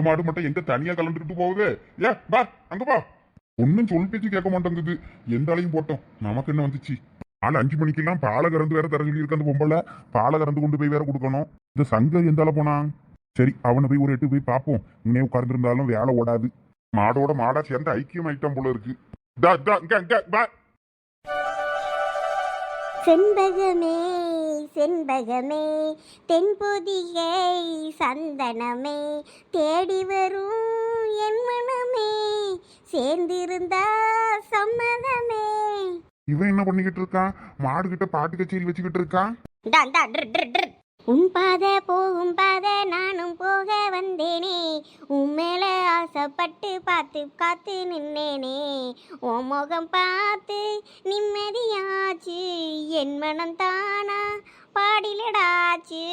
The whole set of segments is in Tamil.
இந்த மாடு மட்டும் எங்க தனியா கலந்துட்டு போகுது? ஏ பா அங்க பா ஒன்னும் சொல் பேச்சு கேட்க மாட்டேங்குது. எந்த ஆளையும் போட்டோம். நமக்கு என்ன வந்துச்சு? நாலு அஞ்சு மணிக்கெல்லாம் பாலை கறந்து வேற தர சொல்லி அந்த பொம்பளை. பாலை கறந்து கொண்டு போய் வேற கொடுக்கணும். இந்த சங்கர் எந்த போனான்? சரி அவனை போய் ஒரு எட்டு போய் பார்ப்போம். இங்கே உட்கார்ந்துருந்தாலும் வேலை ஓடாது. மாடோட மாடா சேர்ந்து ஐக்கியம் ஐட்டம் போல இருக்கு. செண்பகமே செண்பகமே தென்பொதிகை சந்தனமே தேடி வரும் என் மனமே சேர்ந்திருந்தா சம்மதமே. இவன் என்ன பண்ணிக்கிட்டு இருக்கான் மாடு கிட்ட பாட்டு கச்சேரி வச்சுக்கிட்டு இருக்கான் உன் பாத போகும் பாத நானும் போக வந்தேனே. உன் மேல ஆசைப்பட்டு பார்த்து காத்து நின்னேனே. உன் முகம் பார்த்து நிம்மதியாச்சு. என் மனம் தானா பாடிலடாச்சு.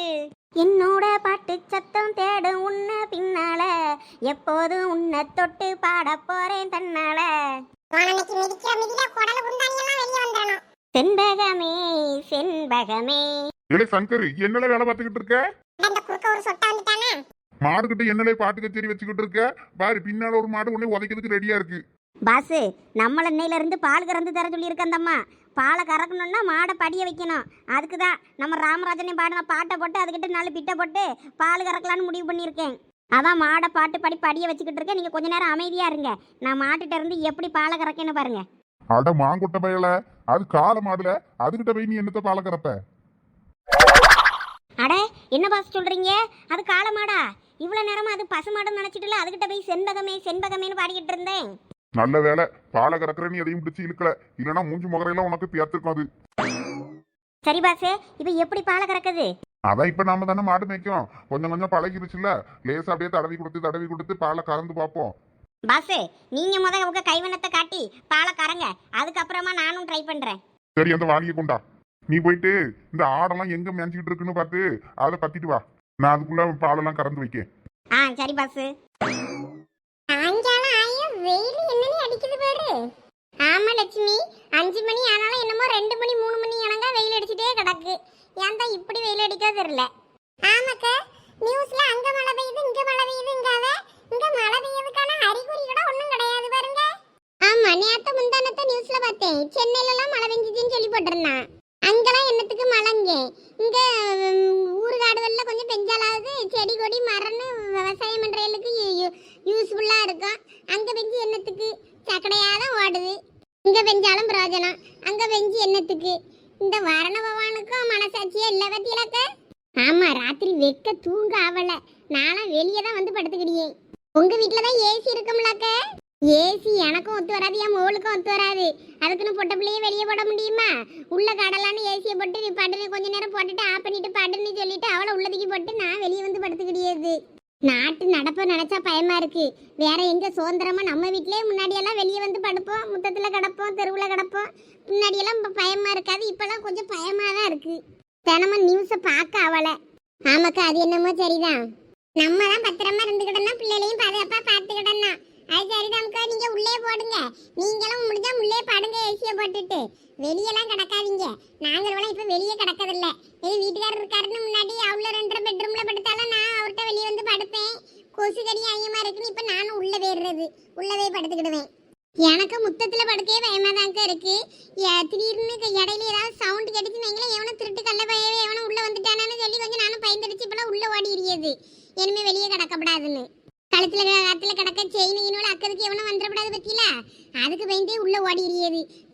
என்னோட பாட்டு சத்தம் தேடும் உன்னை பின்னால. எப்போதும் உன்னை தொட்டு பாட போறேன் தன்னால. செண்பகமே செண்பகமே. ஏலே சங்கர் என்னல வேலை பார்த்துக்கிட்டு இருக்க? அந்த குறுக்க ஒரு சொட்டை வந்துட்டானே. மாடு கிட்ட என்னலே பாட்டு கச்சேரி வச்சுக்கிட்டு இருக்க? பாரு பின்னால ஒரு மாடு உடனே உதைக்கிறதுக்கு ரெடியா இருக்கு. பாசு நம்மள இன்னையில இருந்து பால் கறந்து தர சொல்லியிருக்க அந்த அம்மா. பாலை கறக்கணும்னா மாடை படிய வைக்கணும். அதுக்கு தான் நம்ம ராமராஜனை பாடின பாட்டை போட்டு அதுக்கிட்ட நாலு பிட்டை போட்டு பால் கறக்கலான்னு முடிவு பண்ணியிருக்கேன். அதான் மாடை பாட்டு படி படிய வச்சுக்கிட்டு இருக்கேன் நீங்கள் கொஞ்ச நேரம் அமைதியாக இருங்க. நான் மாட்டுட்ட இருந்து எப்படி பாலை கறக்கேன்னு பாருங்க. அட மாங்கொட்டை பயல. அது கால மாடுல. அதுகிட்ட போய் நீ என்னத்த பால கறப்ப? அட என்ன பாஸ் சொல்கிறீங்க அது காளை மாடா இவ்வளோ நேரமா அது பசு மாடுன்னு நினச்சிட்டுல அதுக்கிட்ட போய் செண்பகமே செண்பகமேன்னு பாடிக்கிட்டு இருந்தேன். நல்ல வேலை பாலை கறக்குற நீ எதையும் பிடிச்சி இழுக்கல. இல்லைன்னா மூஞ்சி முகரையெல்லாம் உனக்கு பேர்த்திருக்கும் அது. சரி பாசு இப்போ எப்படி பாலை கறக்குது? அதான் இப்ப நாம தானே மாடு மேய்க்கும் கொஞ்சம் கொஞ்சம் பழகிருச்சுல லேசா அப்படியே தடவி கொடுத்து தடவி கொடுத்து பாலை கறந்து பார்ப்போம். பாசு நீங்க முத உங்க கைவண்ணத்தை காட்டி பாலை கறங்க. அதுக்கப்புறமா நானும் ட்ரை பண்றேன். சரி அந்த வாளியை கொண்டா. நீ போயிட்டு இந்த ஆடெல்லாம் எங்க மேய்ச்சிக்கிட்டு இருக்குன்னு பார்த்து அதை பத்திட்டு வா. நான் அதுக்குள்ள பாலெல்லாம் கறந்து வைக்கேன். ஆ சரி பாஸ் சாயங்காலம் ஆயும் வெயில் என்னன்னு அடிக்குது பாரு. ஆமா லட்சுமி. அஞ்சு மணி ஆனாலும் என்னமோ ரெண்டு மணி மூணு மணி ஆனங்க வெயில் அடிச்சுட்டே கிடக்கு. ஏன் தான் இப்படி வெயில் அடிக்கோ தெரியல. ஆமாக்கா நியூஸ்ல அங்க மழை பெய்யுது இங்க மழை பெய்யுதுங்காத. இங்க மழை பெய்யறதுக்கான அறிகுறி கூட ஒண்ணும் கிடையாது பாருங்க. ஆமா நேத்து முந்தானத்த நியூஸ்ல பார்த்தேன். சென்னையில எல்லாம் மழை பெஞ்சிச்சுன்னு சொல்லி போட்டிருந்தான். அங்கெல்லாம் என்னத்துக்கு மழைங்க இங்கே ஊருகாடுகளில் கொஞ்சம் பெஞ்சாலாவது செடி கொடி மரம்னு விவசாயம் பண்ணுறதுக்கு யூஸ்ஃபுல்லாக இருக்கும். அங்கே பெஞ்சு என்னத்துக்கு? சக்கடையாக தான் ஓடுது. இங்கே பெஞ்சாலும் பிரயோஜனம். அங்கே பெஞ்சு என்னத்துக்கு? இந்த வரண பகவானுக்கும் மனசாட்சியே இல்லை பத்தியலக்க? ஆமாம் ராத்திரி வெக்க தூங்க ஆவலை. நானும் வெளியே தான் வந்து படுத்துக்கிடியே உங்கள் வீட்டில் தான் ஏசி இருக்கும்லக்க? ஏசி எனக்கும் ஒத்து வராது என் மோளுக்கும் ஒத்து வராது. அதுக்குன்னு பொட்ட பிள்ளையே வெளியே போட முடியுமா? உள்ள கடலான்னு ஏசியை போட்டு நீ படுன்னு கொஞ்ச நேரம் போட்டுட்டு ஆஃப் பண்ணிட்டு படுன்னு சொல்லிட்டு அவளை உள்ளதுக்கு போட்டு நான் வெளியே வந்து படுத்துக்கிடியது நாட்டு நடப்ப நினைச்சா பயமா இருக்கு. வேற எங்க சுதந்திரமா நம்ம வீட்லயே முன்னாடி எல்லாம் வெளியே வந்து படுப்போம் முத்தத்துல கிடப்போம் தெருவுல கிடப்போம். முன்னாடி எல்லாம் பயமா இருக்காது இப்பெல்லாம் கொஞ்சம் பயமா தான் இருக்கு. தினமும் நியூஸை பார்க்க அவளை. ஆமாக்கா அது என்னமோ சரிதான். நம்ம தான் பத்திரமா இருந்துக்கிட்டோம்னா பிள்ளைகளையும் பாதுகாப்பா பார்த்துக்கிட்டோம்னா அது சரிதான்க்கா நீங்க உள்ளே போடுங்க. நீங்களும் முடிஞ்சா உள்ளே படுங்க ஏசியை போட்டுட்டு. வெளியெல்லாம் கிடக்காதீங்க. நாங்களும் இப்ப வெளியே கிடக்கதில்ல எங்க வீட்டுக்காரர் இருக்காருன்னு முன்னாடி அவ்வளோ ரெண்டரை பெட்ரூம்ல படுத்தாலும் நான் அவர்கிட்ட வெளியே வந்து படுப்பேன். கொசு கடி அதிகமா இருக்குன்னு இப்ப நானும் உள்ள போயிடுறது. உள்ளவே படுத்துக்கிடுவேன். எனக்கு முத்தத்துல படுக்கவே பயமாதாங்க இருக்கு. திடீர்னு இடையில ஏதாவது சவுண்ட் கிடைச்சு வைங்களேன். எவனோ திருட்டு கல்ல பயவே எவனோ உள்ள வந்துட்டானான்னு சொல்லி கொஞ்சம் நானும் பயந்துடுச்சு. இப்பெல்லாம் உள்ள ஓடி எரியுது இனிமே வெளியே கிடக்கப்படாதுன்னு. கழுத்துல கழுத்துல கிடக்க செயின் ஈனோட அக்கதுக்கு எவனும் வந்துடக்கூடாது பத்தியில? அதுக்கு பயந்தே உள்ள ஓடி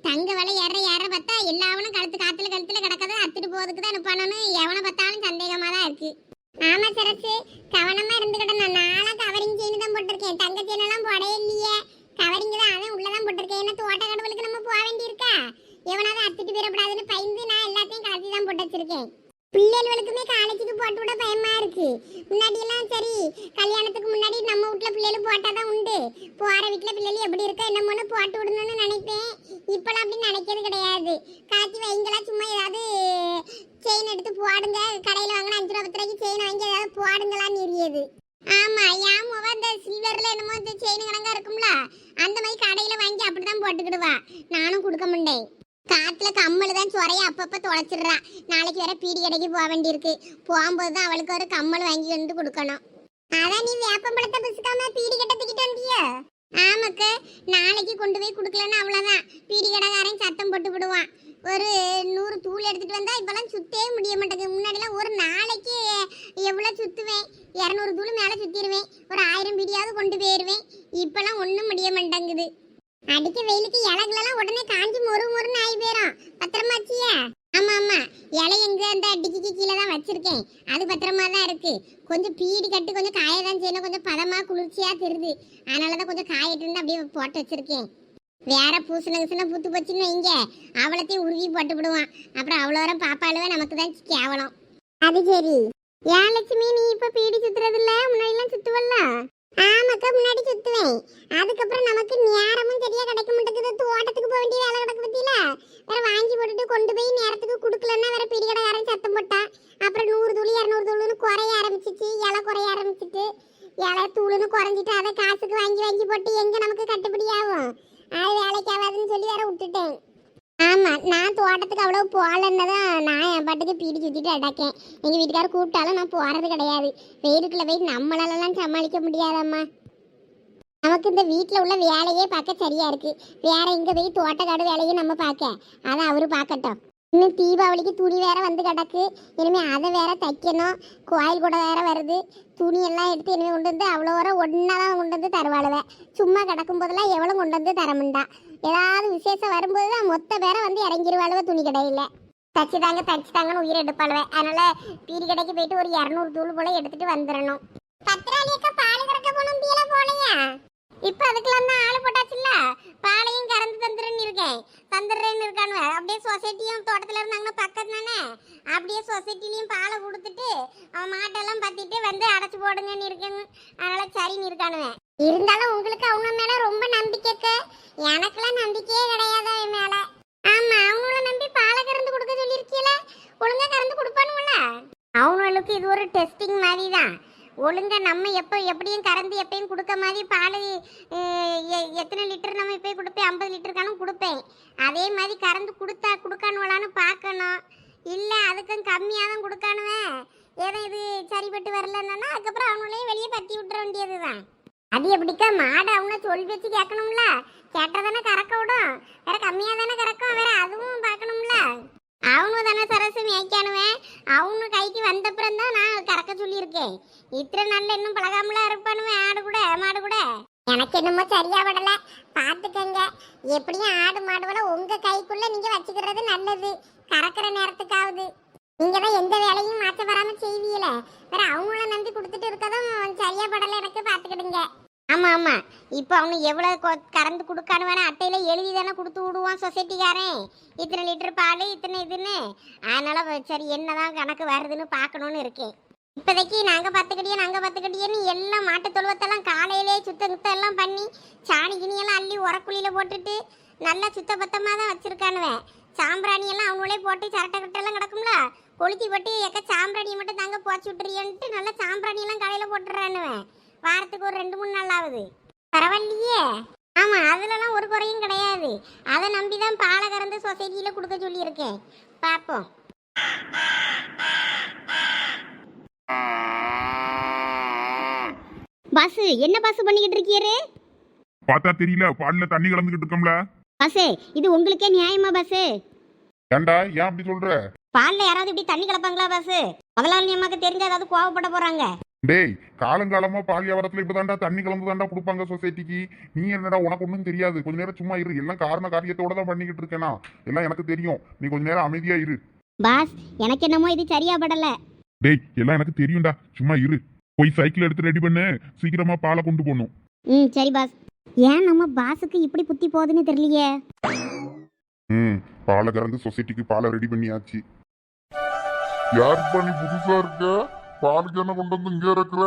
தங்க விலை ஏற ஏற பார்த்தா எல்லாவனும் கழுத்து காத்துல கழுத்துல கிடக்கதை அத்துட்டு போறதுக்கு தான் அனுப்பானு எவனை பார்த்தாலும் சந்தேகமா தான் இருக்கு. ஆமா சரசு. கவனமா இருந்துக்கிட்டேன் நாளா கவரிங் செயின் தான் போட்டிருக்கேன். தங்க செயின் எல்லாம் போடவே இல்லையே. கவரிங் தான் அவன் உள்ளதான் போட்டிருக்கேன். என்ன தோட்ட கடவுளுக்கு நம்ம போக வேண்டியிருக்கா? எவனாவது அத்துட்டு போயிடக்கூடாதுன்னு பயந்து நான் எல்லாத்தையும் கலத்தி தான் போட்டு வச்சிருக்கேன். பிள்ளைகளுக்குமே காலேஜுக்கு போட்டு விட பயமா இருக்கு. முன்னாடி எல்லாம் சரி கல்யாணத்துக்கு முன்னாடி நம்ம வீட்ல பிள்ளைகள் போட்டாதான் உண்டு. போற வீட்ல பிள்ளைகள் எப்படி இருக்கோ என்னமோன்னு போட்டு விடணும்னு நினைப்பேன். இப்பெல்லாம் அப்படி நினைக்கிறது கிடையாது. காய்ச்சி வைங்களா சும்மா ஏதாவது செயின் எடுத்து போடுங்க. கடையில் வாங்கின அஞ்சு ரூபா பத்து ரூபாய்க்கு செயின் வாங்கி ஏதாவது போடுங்களான்னு எரியது. ஆமா என் முகம் இந்த சில்வர்ல என்னமோ இந்த செயின் கணக்கா இருக்கும்ல. அந்த மாதிரி கடையில வாங்கி அப்படிதான் போட்டுக்கிடுவா. நானும் கொடுக்க மாட்டேன். காத்துல கம்மல் தான் சுரைய அப்பப்ப தொலைச்சிடுறா நாளைக்கு வேற பீடி கடைக்கு போக வேண்டியிருக்கு. போகும்போது தான் அவளுக்கு ஒரு கம்மல் வாங்கி வந்து கொடுக்கணும். அதான் நீ வேப்பம்பழத்தை பிசுக்காம பீடி கட்டத்துக்கிட்டு தூக்கிட்டு ஆமாக்க. நாளைக்கு கொண்டு போய் கொடுக்கலன்னா அவ்வளோதான் பீடி கடைக்காரன் சத்தம் போட்டு விடுவான். ஒரு நூறு தூள் எடுத்துட்டு வந்தா இப்பெல்லாம் சுத்தவே முடிய மாட்டேங்குது. முன்னாடிலாம் ஒரு நாளைக்கு எவ்வளோ சுத்துவேன்? இரநூறு தூள் மேலே சுத்திடுவேன். ஒரு ஆயிரம் பீடியாவது கொண்டு போயிடுவேன். இப்பெல்லாம் ஒன்றும் முடிய மாட்டேங்குது. அடிக்க வெயிலுக்கு இலகுலலாம் உடனே காஞ்சி மொறு மொறுன்னு ஆகி போயிடும் பத்திரமாச்சியா? ஆமா ஆமா. இலை எங்க அந்த அடிக்கு கீழே தான் வச்சிருக்கேன். அது பத்திரமா தான் இருக்கு. கொஞ்சம் பீடி கட்டு கொஞ்சம் காய தான் செய்யணும். கொஞ்சம் பதமா குளிர்ச்சியா தெரியுது. அதனால தான் கொஞ்சம் காயிட்டு இருந்து அப்படியே போட்டு வச்சிருக்கேன். வேற பூசண கிசன புத்து போச்சுன்னு வைங்க. அவளத்தையும் உருவி போட்டு விடுவான். அப்புறம் அவ்வளோ வரம் பாப்பாளுவே நமக்கு தான் கேவலம். அது சரி. ஏன் லட்சுமி நீ இப்ப பீடி சுத்துறது இல்ல முன்னாடிலாம் சுத்துவல்ல முன்னாடி சுத்துவேன். அதுக்கப்புறம் நமக்கு நேரமும் சரியா கிடைக்க மாட்டேங்குது தோட்டத்துக்கு போக வேண்டிய வேலை கிடக்கு பத்தியில. வேற வாங்கி போட்டுட்டு கொண்டு போய் நேரத்துக்கு கொடுக்கலன்னா வேற பிடி கடைக்காரன் சத்தம் போட்டா அப்புறம் நூறு துளி இரநூறு துளுன்னு குறைய ஆரம்பிச்சிச்சு. இலை குறைய ஆரம்பிச்சிட்டு இலை தூளுன்னு குறைஞ்சிட்டு அதை காசுக்கு வாங்கி வாங்கி போட்டு எங்க நமக்கு கட்டுப்படி ஆகும்? அது வேலைக்கு ஆகாதுன்னு சொல்லி வேற விட்டுட்டேன். ஆமா நான் தோட்டத்துக்கு அவ்வளவு போகலன்னு தான் நான் என் பாட்டுக்கு பீடி சுத்திட்டு அடக்கேன். எங்க வீட்டுக்காரர் கூப்பிட்டாலும் நான் போறது கிடையாது. வெயிலுக்குள்ளே போய் நம்மளாலலாம் சமாளிக்க முடியாதம்மா. நமக்கு இந்த வீட்டில் உள்ள வேலையே பார்க்க சரியா இருக்கு. வேற எங்க போய் தோட்டக்காடு வேலையும் நம்ம பார்க்க? அதை அவரு பார்க்கட்டும். இன்னும் தீபாவளிக்கு துணி வேற வந்து கிடக்கு. இனிமே அதை வேற தைக்கணும். கோயில் கூட வேற வருது. துணி எல்லாம் எடுத்து இனிமே கொண்டு வந்து அவ்வளோ வர ஒன்றா தான் கொண்டு வந்து தருவாளுவ. சும்மா கிடக்கும் போதெல்லாம் எவ்வளோ கொண்டு வந்து தரமுண்டா. ஏதாவது விசேஷம் வரும்போது தான் மொத்த பேரை வந்து இறங்கிருவாளுவ துணி கடையில். தச்சுதாங்க தச்சுதாங்கன்னு உயிர் எடுப்பாளுவ. அதனால பீடி கடைக்கு போயிட்டு ஒரு இரநூறு தூள் போல எடுத்துட்டு வந்துடணும் பத்திராளியக்கா பால் கறக்க போனோம் பீல இப்ப அதுக்கெல்லாம் தான் ஆளு போட்டாச்சுல்ல? பாலையும் கறந்து தந்துருன்னு இருக்கேன். தந்துடுறேன்னு இருக்கானுவ. அப்படியே சொசைட்டியும் தோட்டத்துல இருந்தாங்கன்னா பக்கத்து தானே? அப்படியே சொசைட்டிலையும் பாலை கொடுத்துட்டு அவன் மாட்டெல்லாம் பத்திட்டு வந்து அடைச்சு போடுங்கன்னு இருக்கேன் அதனால சரின்னு இருக்கானுவேன் இருந்தாலும் உங்களுக்கு அவங்க மேல ரொம்ப நம்பிக்கைக்கு எனக்கெல்லாம் நம்பிக்கையே கிடையாது அவன் மேல? ஆமா அவங்கள நம்பி பாலை கறந்து கொடுக்க சொல்லியிருக்கீல? ஒழுங்கா கறந்து கொடுப்பானுங்கள அவங்களுக்கு இது ஒரு டெஸ்டிங் மாதிரி தான் ஒழுங்கா நம்ம எப்போ எப்படியும் கறந்து எப்பயும் கொடுக்க மாதிரி பால் எத்தனை லிட்டர் நம்ம இப்போ கொடுப்பேன் ஐம்பது லிட்டருக்கானும் கொடுப்பேன். அதே மாதிரி கறந்து கொடுத்தா கொடுக்கானுவலான்னு பார்க்கணும். இல்லை அதுக்கும் கம்மியாக தான் கொடுக்கானுவேன் ஏதோ இது சரிப்பட்டு வரலன்னா அதுக்கப்புறம் அவனுங்களையும் வெளியே பற்றி விட்டுற வேண்டியது தான் அது எப்படிக்கா மாடு அவனை சொல் வச்சு கேட்கணும்ல? கேட்டா தானே கறக்க விடும். வேற கம்மியாக தானே கறக்கும். வேற அதுவும் பார்க்கணும்ல. அவனு தானே சரசு மேய்க்கானுவேன் அவனு கைக்கு வந்த தான் சொல்லியிருக்கேன். இத்தனை நாள்ல இன்னும் பழகாமல இருப்பானுமே ஆடு கூட மாடு கூட. எனக்கு என்னமோ சரியா படல. பாத்துக்கங்க எப்படியும் ஆடு மாடுகளை உங்க கைக்குள்ள நீங்க வச்சுக்கிறது நல்லது. கறக்கிற நேரத்துக்காவது. நீங்க தான் எந்த வேலையும் மாற்ற வராம செய்வீல வேற அவங்கள நம்பி கொடுத்துட்டு இருக்கதும் சரியா படல எனக்கு பாத்துக்கிடுங்க ஆமா ஆமா. இப்போ அவனு எவ்வளவு கறந்து கொடுக்கானு வேணா அட்டையில எழுதி தானே கொடுத்து விடுவான் சொசைட்டிக்காரன். இத்தனை லிட்டர் பால் இத்தனை இதுன்னு. அதனால சரி என்னதான் கணக்கு வருதுன்னு பார்க்கணும்னு இருக்கேன். இப்போதைக்கு நாங்கள் பார்த்துக்கிட்டியே நாங்கள் பத்துக்கடியேன்னு எல்லாம் மாட்டு தொழுவத்தெல்லாம் காலையிலே சுத்த சுத்தம் எல்லாம் பண்ணி சாணி கிணியெல்லாம் அள்ளி உரக்குழியில் போட்டுட்டு நல்லா சுத்த பத்தமாக தான் வச்சுருக்கானுவேன் சாம்பிராணி எல்லாம் அவங்களே போட்டு சரட்டை கட்டெல்லாம் கிடக்கும்ல? கொளுத்தி போட்டு எக்க சாம்பிராணியை மட்டும் தாங்க போச்சு விட்டுறியன்ட்டு நல்லா சாம்பிராணியெல்லாம் காலையில் கடையில போட்டுறானுவேன் வாரத்துக்கு ஒரு ரெண்டு மூணு நாள் ஆகுது பரவாயில்லையே. ஆமாம் அதுலலாம் ஒரு குறையும் கிடையாது. அதை நம்பி தான் பாலை கறந்து சொசைட்டியில் கொடுக்க சொல்லியிருக்கேன். பார்ப்போம். பஸ் என்ன பஸ் பண்ணிக்கிட்டு இருக்கீரு பார்த்தா தெரியல பால்ல தண்ணி கலந்துகிட்டு இருக்கோம்ல. பஸ் இது உங்களுக்கே நியாயமா பஸ் ஏன்டா ஏன் அப்படி சொல்ற? பால்ல யாராவது இப்படி தண்ணி கலப்பாங்களா பஸ் முதலாளி அம்மாக்கு தெரிஞ்ச ஏதாவது கோவப்பட போறாங்க. டேய் காலங்காலமா பால் வியாபாரத்துல இப்பதான்டா தண்ணி கலந்து தான்டா கொடுப்பாங்க சொசைட்டிக்கு நீ என்னடா உனக்கு ஒன்றும் தெரியாது. கொஞ்ச நேரம் சும்மா இரு. எல்லாம் காரண காரியத்தோட தான் பண்ணிக்கிட்டு இருக்கேனா? எல்லாம் எனக்கு தெரியும். நீ கொஞ்ச நேரம் அமைதியா இரு. பாஸ் எனக்கு என்னமோ இது சரியா படல. டேய் எல்லாம் எனக்கு தெரியும்டா. சும்மா இரு. போய் சைக்கிள் எடுத்து ரெடி பண்ணு. சீக்கிரமா பாலை கொண்டு போகணும். ம் சரி பாஸ் ஏன் நம்ம பாஸுக்கு இப்படி புத்தி போகுதுன்னு தெரியலையே? ம் பாலை கறந்து சொசைட்டிக்கு பாலை ரெடி பண்ணியாச்சு. யாருப்பா நீ புதுசா இருக்க? பாலுக்கு என்ன கொண்டு வந்து இங்க இருக்கிற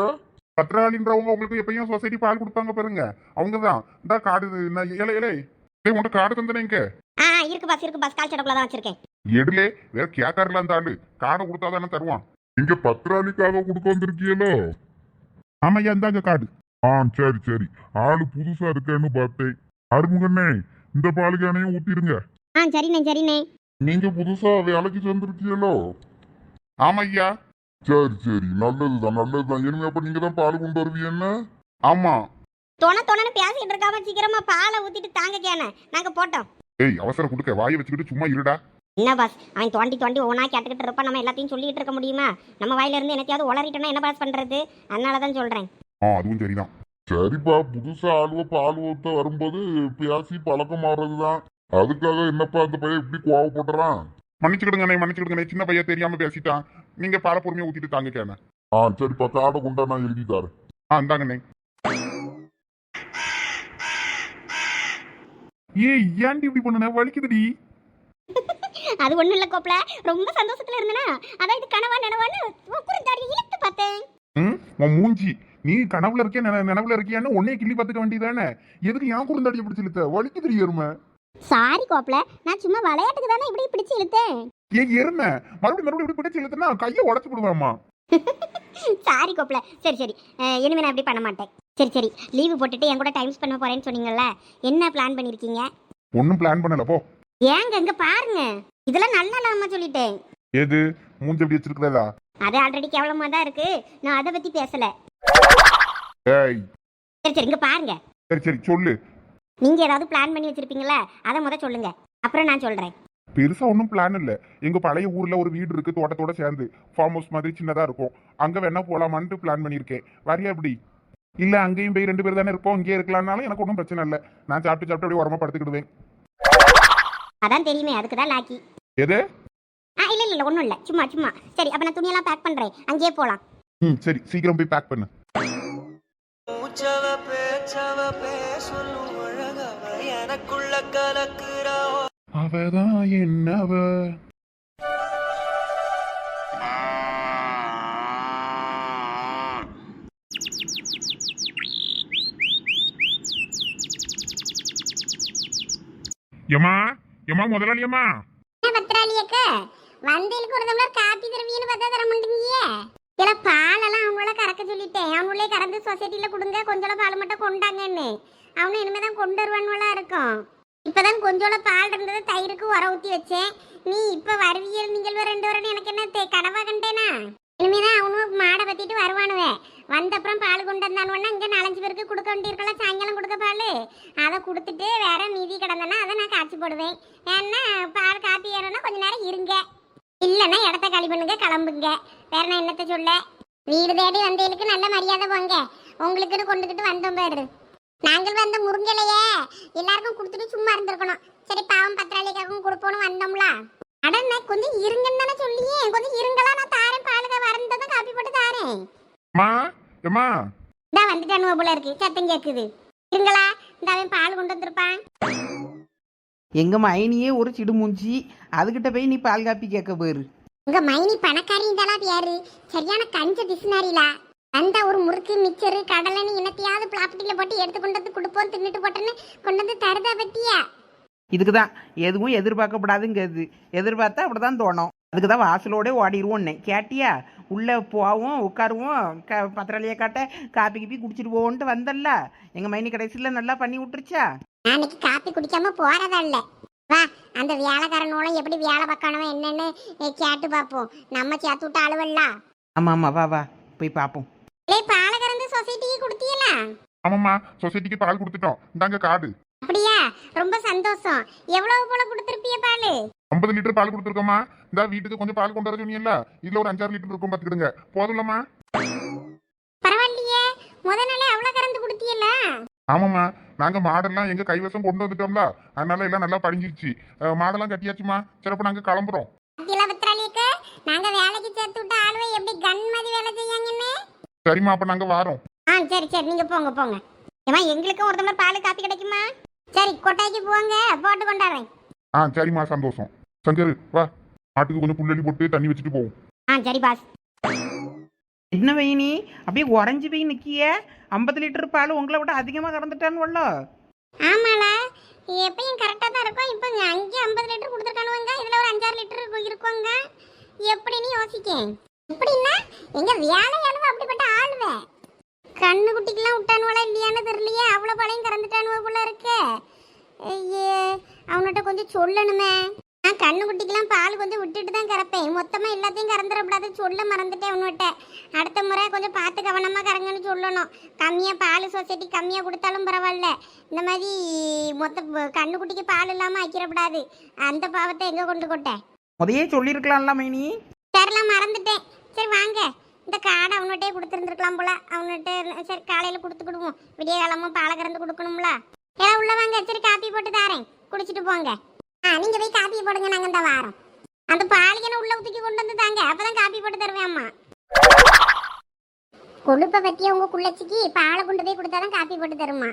பத்திராளின்றவங்க உங்களுக்கு எப்பயும் சொசைட்டி பால் கொடுப்பாங்க பாருங்க. அவங்க தான். இந்த காடு என்ன இலை இலை. டேய் உன்கிட்ட காடு தந்தனே இங்க? ஆ இருக்கு பாஸ் இருக்கு பாஸ் கால் சடக்குள்ள தான் வச்சிருக்கேன். எடுலே வேற கேட்காருல அந்த ஆளு. காடை கொடுத்தா தானே தருவான். இங்க பத்திராளிக்காக கொடுக்க வந்திருக்கியலோ? ஆமாய்யா இந்தாங்க காடு. ஆ சரி சரி. ஆளு புதுசா இருக்கேன்னு பார்த்தேன். அருமுகண்ணே இந்த பாலுக்கு எண்ணெயும் ஊத்திருங்க ஆ சரிண்ணே சரிண்ணே. நீங்க புதுசா வேலைக்கு சேர்ந்திருக்கியலோ ஆமா ஐயா சரி சரி. நல்லதுதான் நல்லதுதான். இனிமே அப்ப நீங்க தான் பால் கொண்டு வருவீங்க ஆமா. தொண தொணன்னு பேசிக்கிட்டு இருக்காம சீக்கிரமா பாலை ஊத்திட்டு தாங்க கேன. நாங்க போட்டோம். ஏய் அவசரம் கொடுக்க வாயை வச்சுக்கிட்டு சும்மா இருடா. என்ன பாஸ் அவன் தோண்டி தோண்டி ஒவ்வொன்றா கேட்டுக்கிட்டு இருப்பான் நம்ம எல்லாத்தையும் சொல்லிட்டு இருக்க முடியுமா? நம்ம வாயில இருந்து என்னத்தையாவது உளறிட்டோன்னா என்ன பாஸ் பண்றது? அதனால தான் சொல்றேன். ஆ அதுவும் சரிதான். சரிப்பா புதுசா ஆளுவ பால் ஊத்த வரும்போது பேசி பழக்கம் மாறுறதுதான். அதுக்காக என்னப்பா அந்த பையன் இப்படி கோவப்படுறான்? மன்னிச்சுக்கிடுங்கண்ணே மன்னிச்சுக்கிடுங்கண்ணே சின்ன பையன் தெரியாம பேசிட்டான். நீங்க பால பொறுமையா ஊத்திட்டு தாங்க கேன ஆ சரிப்பா. காடை கொண்டா நான் எழுதி தரேன். ஆ இந்தாங்கண்ணே ஏய் ஏன்டி இப்படி பண்ணுன? வலிக்குதுடி. அது ஒண்ணும் இல்ல கோப்பல ரொம்ப சந்தோஷத்துல இருந்தனா? அதான் இது கனவா நினவான்னு குறுந்தாடி இழுத்து பார்த்தேன். ம் உன் மூஞ்சி. நீ கனவுல இருக்கியா நின- நினவுல இருக்கியான்னு உன்னைய கிள்ளி பார்த்துக்க வேண்டியதானே? எதுக்கு ஏன் குறுந்தாடியை பிடிச்சி இழுத்த? வலிக்குதுடி எருமை. சாரி கோப்பல நான் சும்மா விளையாட்டுக்கு தானே இப்படி பிடிச்சு இழுத்தேன். ஏன் எருமை. மறுபடியும் மறுபடியும் இப்படி பிடிச்சி இழுத்தனா கையை உடச்சு விடுவாமா? சாரி கோப்பல சரி சரி. இனிமே நான் இப்படி பண்ண மாட்டேன். சரி சரி. லீவு போட்டுட்டு என் கூட டைம் ஸ்பெண்ட் போறேன்னு சொன்னீங்கல்ல என்ன பிளான் பண்ணிருக்கீங்க? ஒன்றும் பிளான் பண்ணல போ. ஏங்க இங்க பாருங்க. இதெல்லாம் நல்ல இல்லாம சொல்லிட்டேன். ஏது? மூஞ்சி எப்படி வச்சிருக்கிறதா? அது ஆல்ரெடி கேவலமா தான் இருக்கு. நான் அதை பத்தி பேசல. ஏய். சரி சரி இங்க பாருங்க. சரி சரி சொல்லு. நீங்க ஏதாவது பிளான் பண்ணி வச்சிருப்பீங்களா அதை முத சொல்லுங்க. அப்புறம் நான் சொல்றேன். பெருசா ஒன்றும் பிளான் இல்ல. எங்க பழைய ஊர்ல ஒரு வீடு இருக்கு தோட்டத்தோட சேர்ந்து. ஃபார்ம் ஹவுஸ் மாதிரி சின்னதா இருக்கும். அங்க வேணா போலாமான்ட்டு பிளான் பண்ணியிருக்கேன். வரியா எப்படி? இல்ல அங்கேயும் போய் ரெண்டு பேர் தானே இருப்போம் இங்கே இருக்கலாம்னாலும் எனக்கு ஒன்றும் பிரச்சனை இல்லை. நான் சாப்பிட்டு சாப்பிட்டு அப்படியே உரமா படுத்துக்கிடுவேன். அதான் தெரியுமே அதுக்கு தான் லாக்கி எது? ஆ இல்ல இல்ல ஒண்ணும் இல்ல. சும்மா சும்மா. சரி அப்ப நான் துணியெல்லாம் பேக் பண்றேன். அங்கேயே போலாம். ம் சரி சீக்கிரம் போய் பேக் பண்ணு. மூச்சவ பேச்சவ பேசொல்லும் அழகவ எனக்குள்ள கலக்குறா. அவதான் என்னவ? எம்மா எம்மா முதலாளியம்மா? என்ன பத்திராளியக்க வந்தேலுக்கு ஒரு காப்பி தருவீன்னு பார்த்தா தர மாட்டேங்கியே. இல்ல பாலெல்லாம் அவங்கள கறக்க சொல்லிட்டேன். அவங்களே கறந்து சொசைட்டில கொடுங்க கொஞ்சம் பால் மட்டும் கொண்டாங்கன்னு. அவனும் இனிமே தான் கொண்டு இருக்கும். கொஞ்சோட பால் இருந்தது தயிருக்கு உர வச்சேன். நீ வருவியல் நீங்கள் ரெண்டு வரணும் எனக்கு என்ன கனவா கண்டேனா? இனிமேதான் அவனும் மாடை பத்திட்டு வருவானுவே. வந்த அப்புறம் பால் கொண்டு வந்தானுன்னா இங்க நாலஞ்சு பேருக்கு கொடுக்க வேண்டியிருக்கலாம் சாயங்காலம் கொடுக்க பால். அதை கொடுத்துட்டு வேற மீதி கிடந்தனா அதை நான் காய்ச்சி போடுவேன். ஏன்னா பால் கொஞ்ச நேரம் இருங்க. இல்லைன்னா இடத்த காலி பண்ணுங்க கிளம்புங்க. வேற நான் என்னத்த சொல்ல? வீடு தேடி வந்தவங்களுக்கு நல்ல மரியாதை போங்க. உங்களுக்குன்னு கொண்டுக்கிட்டு வந்தோம் பாரு. நாங்கள் வந்த முருங்கலையே எல்லாருக்கும் கொடுத்துட்டு சும்மா இருந்திருக்கணும். சரி பாவம் பத்திராளிக்காகவும் கொடுப்போன்னு வந்தோம்ல. அடண்ணே கொஞ்சம் இருங்கன்னு தானே சொல்லியே. கொஞ்சம் இருங்களா நான் தாரேன் பாலுக்கு வரந்ததும் காப்பி போட்டு தாரேன். அம்மா எம்மா? இந்தா வந்துட்டானுவ போல இருக்கு. சத்தம் கேக்குது. இருங்களா இந்த அவன் பால் கொண்டு வந்திருப்பான். எங்க மைனியே ஒரு சிடுமூஞ்சி. அதுகிட்ட போய் நீ பால் காப்பி கேட்க போயிரு. உங்க மைனி பணக்காரி இதெல்லாம் யாரு? சரியான கஞ்ச டிக்ஷனரிலா அந்த ஒரு முறுக்கு மிச்சரு கடலைன்னு என்னத்தையாவது பிளாஸ்டிக்ல போட்டு எடுத்து கொண்டு வந்து கொடுப்போம் தின்னுட்டு போட்டேன்னு கொண்டு வந்து தருதா பத்தியா? இதுக்கு தான் எதுவும் எதிர்பார்க்கப்படாதுங்கிறது. எதிர்பார்த்தா அப்படிதான் தோணும். அதுக்கு தான் வாசலோட ஓடிடுவோன்னே கேட்டியா? உள்ளே போவோம் உட்காருவோம். க பத்திராளியை காட்ட காப்பி கிப்பி குடிச்சிட்டு போவோன்ட்டு வந்தல்ல. எங்கள் மைனி கடைசியில் நல்லா பண்ணி விட்டுருச்சா? இன்னைக்கு காப்பி குடிக்காம போறதா இல்ல வா அந்த வேலைக்காரனோളം எப்படி வேலை பார்க்கணும் என்னன்னு கேட்டு பார்ப்போம் நம்ம சேர்த்து விட்ட அலுவல்ல ஆமாம் ஆமாம் வா வா போய் பார்ப்போம் இல்லை பாலை கறந்து சொசைட்டிக்கு கொடுத்தீங்களா ஆமாம்மா சொசைட்டிக்கு பால் கொடுத்துட்டோம். இந்தாங்க கார்டு. அப்படியா? ரொம்ப சந்தோஷம். எவ்வளவு போல கொடுத்துருப்பிய பாலு? ஐம்பது லிட்டர் பால் கொடுத்துருக்கோம்மா. இந்த வீட்டுக்கு கொஞ்சம் பால் கொண்டு வர சொன்னீங்கல்ல? இதுல ஒரு அஞ்சாறு லிட்டர் இருக்கும் பார்த்துக்கிடுங்க போதும்லம்மா? பரவாயில்லையே. முத நாளே அவ்வளவு கறந்து கொடுத்தீல்ல ஆமாம்மா. நாங்க மாடெல்லாம் எங்க கைவசம் கொண்டு வந்துட்டோம்ல. அதனால எல்லாம் நல்லா படிஞ்சிருச்சு. மாடெல்லாம் கட்டியாச்சுமா சிறப்பு நாங்க கிளம்புறோம். நாங்க வேலைக்கு சேர்த்து விட்ட ஆளுவை எப்படி கன் மாதிரி வேலை செய்யாங்கன்னு? சரிம்மா அப்ப நாங்க வாரோம். ஆ சரி சரி. நீங்க போங்க போங்க. ஏமா எங்களுக்கும் ஒரு டம்ளர் பால் காப்பி கிடைக்குமா? சரி கொட்டாய்க்கு போங்க. போட்டு கொண்டாடுறேன். ஆ சரிம்மா சந்தோஷம். சங்கர் வா. மாட்டுக்கு கொஞ்சம் புல்லடி போட்டு தண்ணி வச்சுட்டு போவோம் ஆ சரி பாஸ். என்ன வைனி? அப்படியே உறைஞ்சி போய் நிற்கிய ஐம்பது லிட்டர் பால் உங்களை விட அதிகமாக கறந்துட்டான்னு ஆமால. எப்பயும் கரெக்டாக தான் இருக்கும். இப்போ அங்கே ஐம்பது லிட்டர் கொடுத்துருக்கானுவங்க. இதில் ஒரு அஞ்சாறு லிட்டர் இருக்குங்க எப்படின்னு யோசிக்கேன் எப்படின்னா எங்க வேலை கண்ணு குட்டிக்கெல்லாம் விட்டானுவலா இல்லையான்னு தெரியலையே. அவ்வளோ பழையம் கறந்துட்டானுவ போல இருக்கு. ஐயே அவன்கிட்ட கொஞ்சம் சொல்லணுமே. நான் கண்ணுக்குட்டிக்கெல்லாம் பால் கொஞ்சம் விட்டுட்டு தான் கறப்பேன். மொத்தமாக எல்லாத்தையும் கறந்துடக்கூடாது சொல்ல மறந்துட்டேன் உன்கிட்ட. அடுத்த முறை கொஞ்சம் பார்த்து கவனமாக கறங்கன்னு சொல்லணும். கம்மியாக பால் சொசைட்டி கம்மியாக கொடுத்தாலும் பரவாயில்ல. இந்த மாதிரி மொத்த கண்ணுக்குட்டிக்கு பால் இல்லாமல் ஆக்கிடக்கூடாது. அந்த பாவத்தை எங்கே கொண்டு கொட்டேன் முதையே சொல்லியிருக்கலாம்ல மைனி. சரிலாம் மறந்துட்டேன். சரி வாங்க. இந்த காடை அவன்கிட்டே கொடுத்துருந்துருக்கலாம் போல. அவன்கிட்ட சரி காலையில் கொடுத்துக்கிடுவோம். விடிய காலமும் பாலை கறந்து கொடுக்கணும்ல. ஏதாவது உள்ள வாங்க. சரி காப்பி போட்டு தாரேன். குடிச்சிட்டு போங்க. ஆ நீங்கள் போய் காப்பி போடுங்க. நாங்கள் இந்த வாரம். அந்த பாலிக்கனை உள்ள ஊற்றி கொண்டு வந்து தாங்க. அப்பதான் காப்பி போட்டு தருவேன் அம்மா. கொழுப்பை பற்றி உங்க குள்ளச்சிக்கு பாலை கொண்டு போய் கொடுத்தாதான் காப்பி போட்டு தருமா?